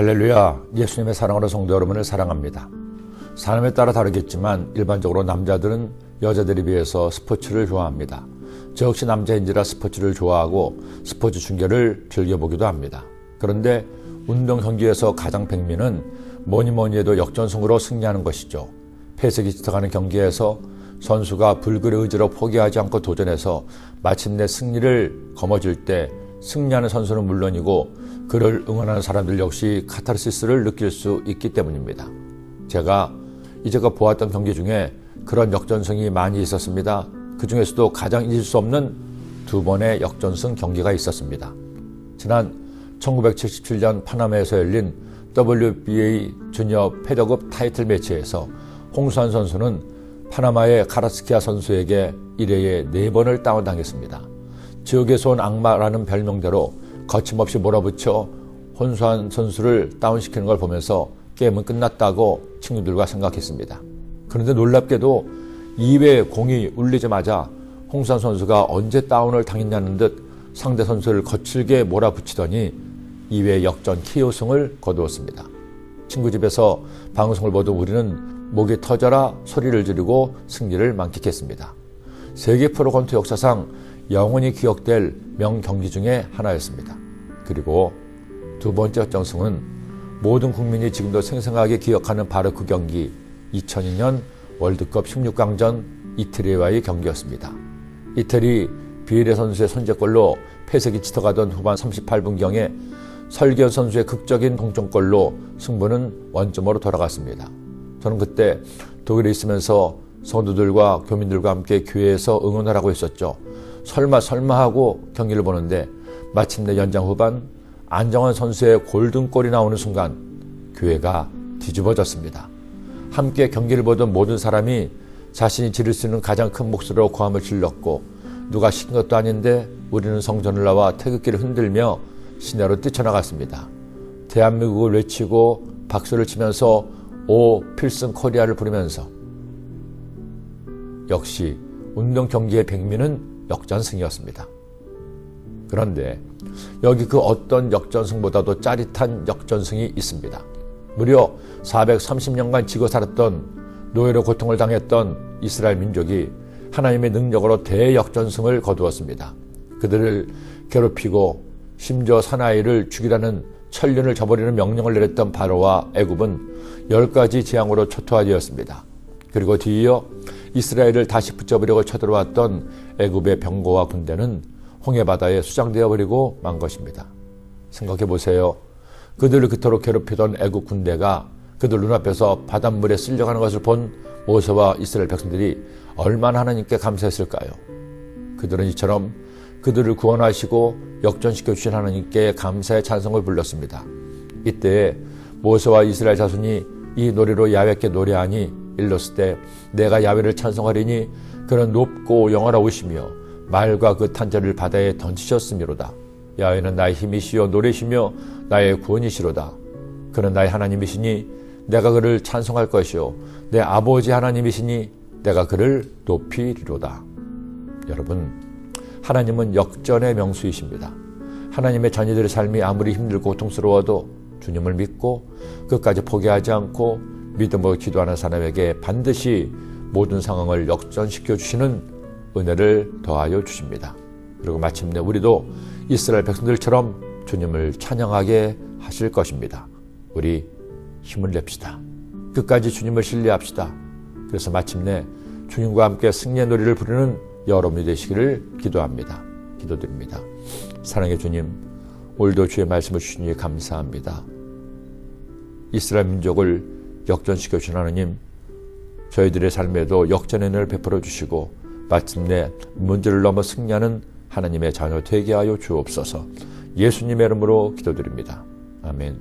할렐루야, 예수님의 사랑으로 성도 여러분을 사랑합니다. 사람에 따라 다르겠지만 일반적으로 남자들은 여자들에 비해서 스포츠를 좋아합니다. 저 역시 남자인지라 스포츠를 좋아하고 스포츠 중계를 즐겨보기도 합니다. 그런데 운동 경기에서 가장 백미는 뭐니 뭐니 해도 역전승으로 승리하는 것이죠. 폐색이 짙어가는 경기에서 선수가 불굴의 의지로 포기하지 않고 도전해서 마침내 승리를 거머쥘 때 승리하는 선수는 물론이고 그를 응원하는 사람들 역시 카타르시스를 느낄 수 있기 때문입니다. 제가 이제껏 보았던 경기 중에 그런 역전승이 많이 있었습니다. 그 중에서도 가장 잊을 수 없는 두 번의 역전승 경기가 있었습니다. 지난 1977년 파나마에서 열린 WBA 주니어 패더급 타이틀 매치에서 홍수환 선수는 파나마의 카라스키아 선수에게 1회에 4번을 다운당했습니다. 지옥에서 온 악마라는 별명대로 거침없이 몰아붙여 혼수한 선수를 다운시키는 걸 보면서 게임은 끝났다고 친구들과 생각했습니다. 그런데 놀랍게도 2회 공이 울리자마자 홍수환 선수가 언제 다운을 당했냐는 듯 상대 선수를 거칠게 몰아붙이더니 2회 역전 KO승을 거두었습니다. 친구 집에서 방송을 보던 우리는 목이 터져라 소리를 지르고 승리를 만끽했습니다. 세계 프로건투 역사상 영원히 기억될 명경기 중에 하나였습니다. 그리고 두 번째 역전승은 모든 국민이 지금도 생생하게 기억하는 바로 그 경기 2002년 월드컵 16강전 이태리와의 경기였습니다. 이태리 비에레 선수의 선제골로 패색이 짙어가던 후반 38분경에 설기현 선수의 극적인 동점골로 승부는 원점으로 돌아갔습니다. 저는 그때 독일에 있으면서 성도들과 교민들과 함께 교회에서 응원을 하고 있었죠. 설마 설마 하고 경기를 보는데 마침내 연장 후반 안정환 선수의 골든골이 나오는 순간 교회가 뒤집어졌습니다. 함께 경기를 보던 모든 사람이 자신이 지를 수 있는 가장 큰 목소리로 고함을 질렀고 누가 시킨 것도 아닌데 우리는 성전을 나와 태극기를 흔들며 시내로 뛰쳐나갔습니다. 대한민국을 외치고 박수를 치면서 오 필승 코리아를 부르면서 역시 운동 경기의 백미는 역전승이었습니다. 그런데 여기 그 어떤 역전승보다도 짜릿한 역전승이 있습니다. 무려 430년간 지고 살았던 노예로 고통을 당했던 이스라엘 민족이 하나님의 능력으로 대역전승을 거두었습니다. 그들을 괴롭히고 심지어 사나이를 죽이라는 천륜을 저버리는 명령을 내렸던 바로와 애굽은 열 가지 재앙으로 초토화되었습니다. 그리고 뒤이어 이스라엘을 다시 붙잡으려고 쳐들어왔던 애굽의 병거와 군대는 홍해 바다에 수장되어 버리고 만 것입니다. 생각해 보세요. 그들을 그토록 괴롭히던 애국 군대가 그들 눈앞에서 바닷물에 쓸려가는 것을 본 모세와 이스라엘 백성들이 얼마나 하나님께 감사했을까요? 그들은 이처럼 그들을 구원하시고 역전시켜 주신 하나님께 감사의 찬송을 불렀습니다. 이때 모세와 이스라엘 자손이 이 노래로 야외께 노래하니 일렀을 때 내가 야외를 찬송하리니 그는 높고 영원하오시며 말과 그 탄자를 바다에 던지셨음이로다. 야외는 나의 힘이시여 노래시며 나의 구원이시로다. 그는 나의 하나님이시니 내가 그를 찬송할 것이요 내 아버지 하나님이시니 내가 그를 높이리로다. 여러분 하나님은 역전의 명수이십니다. 하나님의 자녀들의 삶이 아무리 힘들고 고통스러워도 주님을 믿고 끝까지 포기하지 않고 믿음으로 기도하는 사람에게 반드시 모든 상황을 역전시켜 주시는 은혜를 더하여 주십니다. 그리고 마침내 우리도 이스라엘 백성들처럼 주님을 찬양하게 하실 것입니다. 우리 힘을 냅시다. 끝까지 주님을 신뢰합시다. 그래서 마침내 주님과 함께 승리의 노래를 부르는 여러분이 되시기를 기도합니다. 기도드립니다. 사랑의 주님, 오늘도 주의 말씀을 주시니 감사합니다. 이스라엘 민족을 역전시켜 주신 하나님, 저희들의 삶에도 역전의 은혜를 베풀어 주시고 마침내 문제를 넘어 승리하는 하나님의 자녀 되게 하여 주옵소서. 예수님의 이름으로 기도드립니다. 아멘.